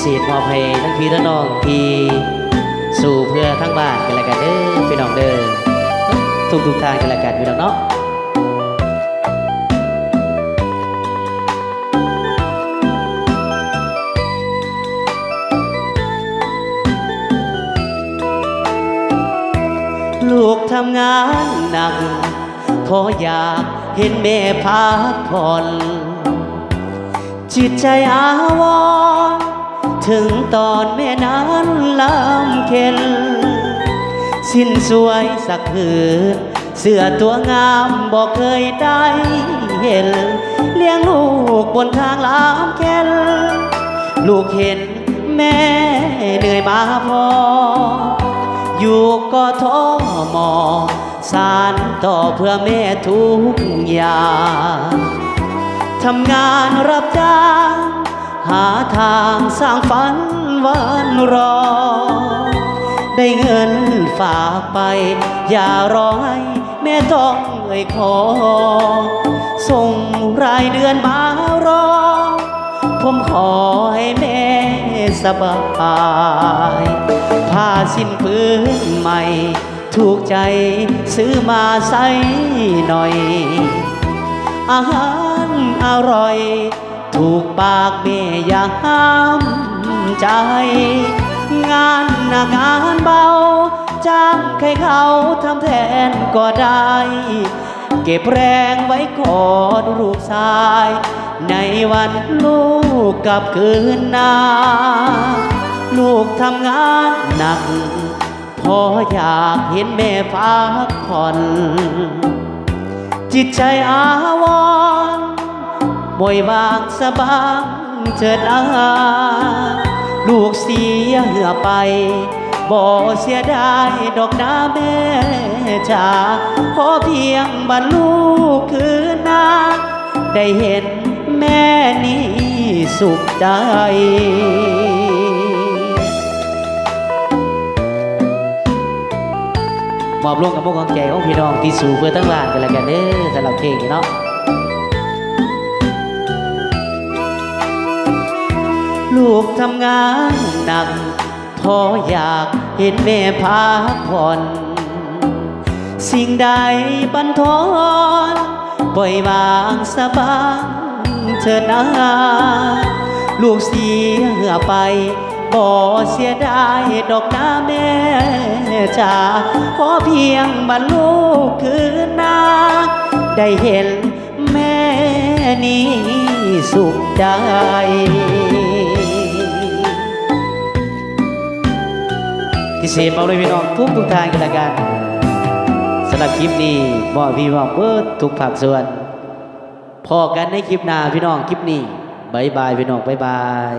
เศษมอบให้ทั้งพี่ทั้งน้องที่สู่เพื่อทั้งบ้านกันล้วกันเด้อพี่น้องเด้อทุกทุกทางกันล้วกันพี่น้องเนาะลูกทำงานหนักเพราะอยากเห็นแม่พักผ่อนจิตใจอาวร ถึงตอนแม่นั้นลำเค็น สิ้นสวยสักคืนเสื้อตัวงามบอกเคยได้เห็น เลี้ยงลูกบนทางลำเค็นลูกเห็นแม่เหนื่อยมาพอ อยู่ก็ท้อมอสารต่อเพื่อแม่ทุกอย่างทำงานรับจ้าง หาทางสร้างฝันวันรอ ได้เงินฝากไป อย่ารอให้แม่ต้องเอ่ยขอ ส่งรายเดือนมารอ ผมขอให้แม่สบายผ้าสิ้นพื้นใหม่ ถูกใจซื้อมาใส่หน่อย อาหารอร่อย ถูกปากแม่อย่าห้ามใจ งานหนักงานเบา จ้างใครเขาทำแทนก็ได้ เก็บแรงไว้กอดลูกชาย ในวันลูกกลับคืนนาลูกทำงานหนัก พออยากเห็นแม่พักผ่อน จิตใจอาวร บ่อยวางสบางเถิดอาลูกเสียเหือไป บ่เสียดายดอกนาแม่จ๋าขอเพียงบรรลูกคืนนาได้เห็นแม่นี้สุขใจมอบร่วมกับพวกของใจของพี่น้องที่สู่เพื่อทั้งบ้านกันแล้วกันเด้อสำหรับเพลงเนาะ ลูกทำงานหนักพออยากเห็นแม่พักผ่อน สิ่งใดบันทอนปล่อยวางสบางเถิดนาลูกเสียเหือไปบ่เสียดายดอกนาแม่จ๋าขอเพียงบรรลูกคืนนาได้เห็นแม่นี้สุขใจ พิเศษมาเลยพี่น้องทุกทุกทางกันละกันสำหรับคลิปนี้บอกพี่บอกเบิดทุกผักส่วนพอกันในคลิปหน้าพี่น้องคลิปนี้บายบายพี่น้องบายบาย